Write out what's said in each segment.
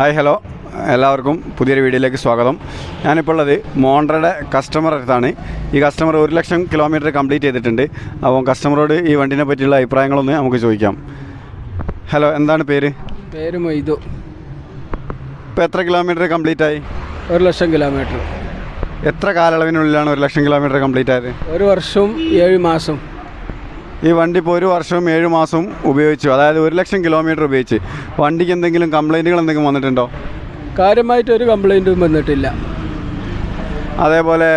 Hi hello. എല്ലാവർക്കും പുതിയൊരു വീഡിയോയിലേക്ക് സ്വാഗതം. ഞാനിപ്പോൾ ഉള്ളത് മോണ്ട്രയുടെ കസ്റ്റമർ അടുത്താണ്. ഈ കസ്റ്റമർ ഒരു ലക്ഷം കിലോമീറ്റർ കംപ്ലീറ്റ് ചെയ്തിട്ടുണ്ട്. അപ്പോൾ കസ്റ്റമറോട് ഈ വണ്ടിനെ പറ്റിയുള്ള അഭിപ്രായങ്ങളൊന്ന് നമുക്ക് ചോദിക്കാം. ഹലോ എന്താണ് പേര്? പേര് മൊയ്തു. ഇപ്പോൾ എത്ര കിലോമീറ്റർ കംപ്ലീറ്റ് ആയി? ഒരു ലക്ഷം കിലോമീറ്റർ എത്ര കാലയളവിനുള്ളിലാണ് ഒരു ലക്ഷം കിലോമീറ്റർ കംപ്ലീറ്റ് ആയത്? ഒരു വർഷവും ഏഴ് മാസം. ഈ വണ്ടി ഇപ്പോൾ ഒരു വർഷവും ഏഴ് മാസവും ഉപയോഗിച്ചു. അതായത് ഒരു ലക്ഷം കിലോമീറ്റർ ഉപയോഗിച്ച്. വണ്ടിക്ക് എന്തെങ്കിലും കംപ്ലൈന്റുകൾ എന്തെങ്കിലും വന്നിട്ടുണ്ടോ? കാര്യമായിട്ട് ഒരു കംപ്ലൈന്റും വന്നിട്ടില്ല. അതേപോലെ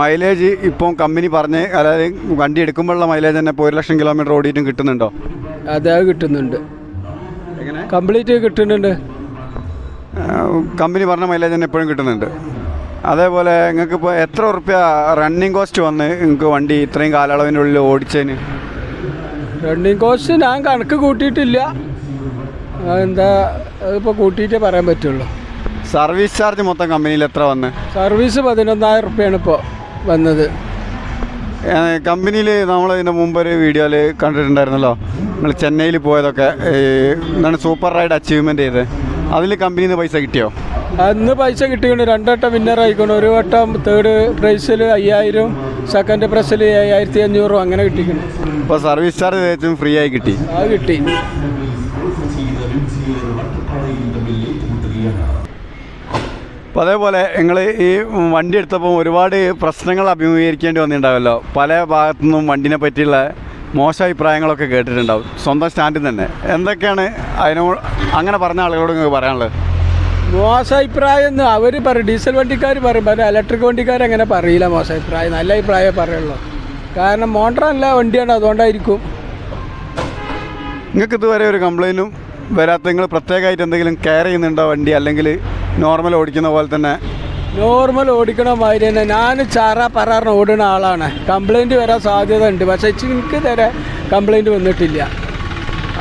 മൈലേജ് ഇപ്പം കമ്പനി പറഞ്ഞ് അതായത് വണ്ടി എടുക്കുമ്പോഴുള്ള മൈലേജ് തന്നെ ഇപ്പോൾ ഒരു ലക്ഷം കിലോമീറ്റർ ഓടിയിട്ടും കിട്ടുന്നുണ്ടോ? അതേ കിട്ടുന്നുണ്ട്. കംപ്ലീറ്റ് കിട്ടുന്നുണ്ട്. കമ്പനി പറഞ്ഞ മൈലേജ് തന്നെ എപ്പോഴും കിട്ടുന്നുണ്ട്. അതേപോലെ നിങ്ങൾക്ക് ഇപ്പോൾ എത്ര ഉറുപ്പ്യ റണ്ണിങ് കോസ്റ്റ് വന്ന് നിങ്ങൾക്ക് വണ്ടി ഇത്രയും കാലയളവിനുള്ളിൽ ഓടിച്ചതിന്? റണ്ണിങ് കോസ്റ്റ് ഞാൻ കണക്ക് കൂട്ടിയിട്ടില്ല. എന്താ അതിപ്പോൾ കൂട്ടിയിട്ടേ പറയാൻ പറ്റുള്ളൂ. സർവീസ് ചാർജ് മൊത്തം കമ്പനിയിൽ എത്ര വന്ന്? സർവീസ് പതിനൊന്നായിരം റുപ്യാണ് ഇപ്പോൾ വന്നത്. കമ്പനിയിൽ നമ്മൾ ഇതിന്റെ മുമ്പ് ഒരു വീഡിയോയിൽ കണ്ടിട്ടുണ്ടായിരുന്നല്ലോ. നമ്മൾ ചെന്നൈയിൽ പോയതൊക്കെ എന്താണ് സൂപ്പർ റൈഡ് അച്ചീവ്മെന്റ് ചെയ്ത് അതിൽ കമ്പനിയിൽ നിന്ന് പൈസ കിട്ടിയോ? അന്ന് പൈസ കിട്ടിക്കൊണ്ട് രണ്ടുവട്ടം വിന്നർ ആയിക്കണം ഒരു വട്ടം തേർഡ് പ്രൈസിൽ അയ്യായിരം സെക്കൻഡ് പ്രൈസിൽ അയ്യായിരത്തി അഞ്ഞൂറും അങ്ങനെ കിട്ടിക്കണം. ഇപ്പോൾ സർവീസ് ചാർജ് തേച്ചും ഫ്രീ ആയി കിട്ടി. ആ കിട്ടി. അപ്പോൾ അതേപോലെ നിങ്ങൾ ഈ വണ്ടി എടുത്തപ്പോൾ ഒരുപാട് പ്രശ്നങ്ങൾ അഭിമുഖീകരിക്കേണ്ടി വന്നിട്ടുണ്ടാവല്ലോ. പല ഭാഗത്തു നിന്നും വണ്ടിനെ പറ്റിയുള്ള മോശം അഭിപ്രായങ്ങളൊക്കെ കേട്ടിട്ടുണ്ടാവും. സ്വന്തം സ്റ്റാൻഡിൽ തന്നെ. എന്തൊക്കെയാണ് അതിനോട് അങ്ങനെ പറഞ്ഞ ആളുകളോട് നിങ്ങൾക്ക് പറയാനുള്ളത്? മോശ അഭിപ്രായം എന്ന് അവർ പറയും. ഡീസൽ വണ്ടിക്കാർ പറയും. പക്ഷേ ഇലക്ട്രിക് വണ്ടിക്കാർ അങ്ങനെ പറയില്ല മോശ അഭിപ്രായം. നല്ല അഭിപ്രായമേ പറയുള്ളൂ. കാരണം മോട്ടർ നല്ല വണ്ടിയാണ് അതുകൊണ്ടായിരിക്കും. നിങ്ങൾക്ക് ഇതുവരെ ഒരു കംപ്ലൈന്റും വരാത്ത നിങ്ങൾ പ്രത്യേകമായിട്ട് എന്തെങ്കിലും കെയർ ചെയ്യുന്നുണ്ടോ വണ്ടി? അല്ലെങ്കിൽ നോർമൽ ഓടിക്കുന്ന പോലെ തന്നെ നോർമൽ ഓടിക്കണ മാതിരി തന്നെ. ഞാൻ ചാറ പറാറിന് ഓടുന്ന ആളാണ്. കംപ്ലൈന്റ് വരാൻ സാധ്യത ഉണ്ട് പക്ഷേ എനിക്ക് തരെ കംപ്ലൈന്റ് വന്നിട്ടില്ല.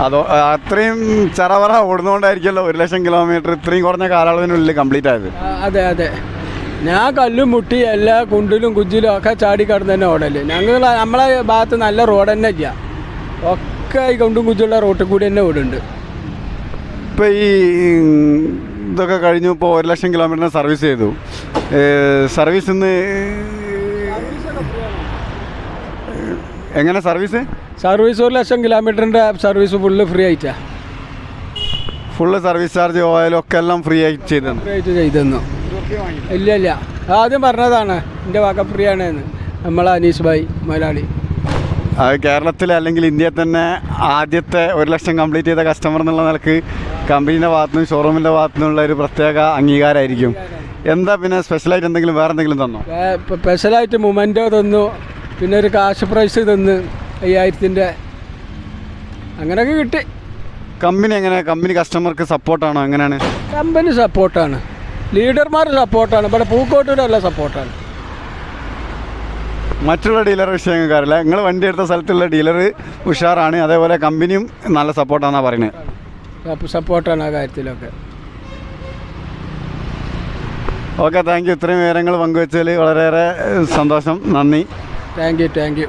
അതോ അത്രയും ചറവറ ഓടുന്നോണ്ടായിരിക്കല്ലോ ഒരു ലക്ഷം കിലോമീറ്റർ ഇത്രയും കുറഞ്ഞ കാലയളവിനുള്ളിൽ കംപ്ലീറ്റ് ആയത്. അതെ അതെ. ഞാൻ കല്ലും മുട്ടി എല്ലാ കുണ്ടിലും കുജിലും ഒക്കെ ചാടി കടന്ന് തന്നെ ഓടൽ. ഞങ്ങൾ നമ്മളെ ഭാഗത്ത് നല്ല റോഡ് തന്നെ ഇല്ല. ഒക്കെ ഈ കുണ്ടും കുജിലുള്ള റോട്ടിൽ കൂടി തന്നെ ഓടുന്നുണ്ട്. ഇപ്പോൾ ഈ ഇതൊക്കെ കഴിഞ്ഞു ഇപ്പോൾ ഒരു ലക്ഷം കിലോമീറ്ററിന് സർവീസ് ചെയ്തു. സർവീസ് ഇന്ന് എങ്ങനെ സർവീസ്? സർവീസ് ഒരു ലക്ഷം കിലോമീറ്ററിന്റെ സർവീസ് ഫുള്ള് ഫ്രീ ആയിട്ടാ. ഫുള്ള് സർവീസ് ചാർജ് ഓയിലൊക്കെ എല്ലാം ഫ്രീ ആയി ചെയ്തു ഫ്രീ ആയിട്ട് ചെയ്തെന്നു. ഇല്ല ഇല്ല. ആദ്യം പറഞ്ഞതാണ് എന്റെ വാക്ക ഫ്രീ ആണ് എന്ന്. നമ്മളെ അനീഷ് ഭായി മലയാളി അത് കേരളത്തിൽ അല്ലെങ്കിൽ ഇന്ത്യയിൽ തന്നെ ആദ്യത്തെ ഒരു ലക്ഷം കംപ്ലീറ്റ് ചെയ്ത കസ്റ്റമർ എന്നുള്ള നിലയ്ക്ക് കമ്പനീന്റെ ഭാഗത്തുനിന്നും ഷോറൂമിന്റെ ഭാഗത്തുനിന്നുള്ള ഒരു പ്രത്യേക അംഗീകാരമായിരിക്കും. എന്താ പിന്നെ സ്പെഷ്യലായിട്ട് എന്തെങ്കിലും വേറെ എന്തെങ്കിലും തന്നോ? സ്പെഷ്യലായിട്ട് മൊമെന്റോ തന്നു. പിന്നെ ഒരു കാശ് പ്രൈസ് തന്നു അയ്യായിരത്തിന്റെ. അങ്ങനെയൊക്കെ കിട്ടി. കമ്പനി എങ്ങനെ? കമ്പനി കസ്റ്റമർക്ക് സപ്പോർട്ടാണോ എങ്ങനെയാണ്? കമ്പനി സപ്പോർട്ടാണ് ലീഡർമാർ സപ്പോർട്ടാണ് ഇവിടെ പൂക്കോട്ടൂടെ എല്ലാം സപ്പോർട്ടാണ് മറ്റുള്ള ഡീലർ വിഷയം കാര്യമില്ല അറിയില്ല നിങ്ങൾ വണ്ടി എടുത്ത സ്ഥലത്തുള്ള ഡീലർ ഉഷാറാണ്. അതേപോലെ കമ്പനിയും നല്ല സപ്പോർട്ടാണെന്നാണ് പറയുന്നത്. സപ്പോർട്ടാണ് ആ കാര്യത്തിലൊക്കെ. ഓക്കെ താങ്ക് യു ഇത്രയും വിവരങ്ങൾ പങ്കുവച്ചതിൽ വളരെയേറെ സന്തോഷം. നന്ദി. Thank you thank you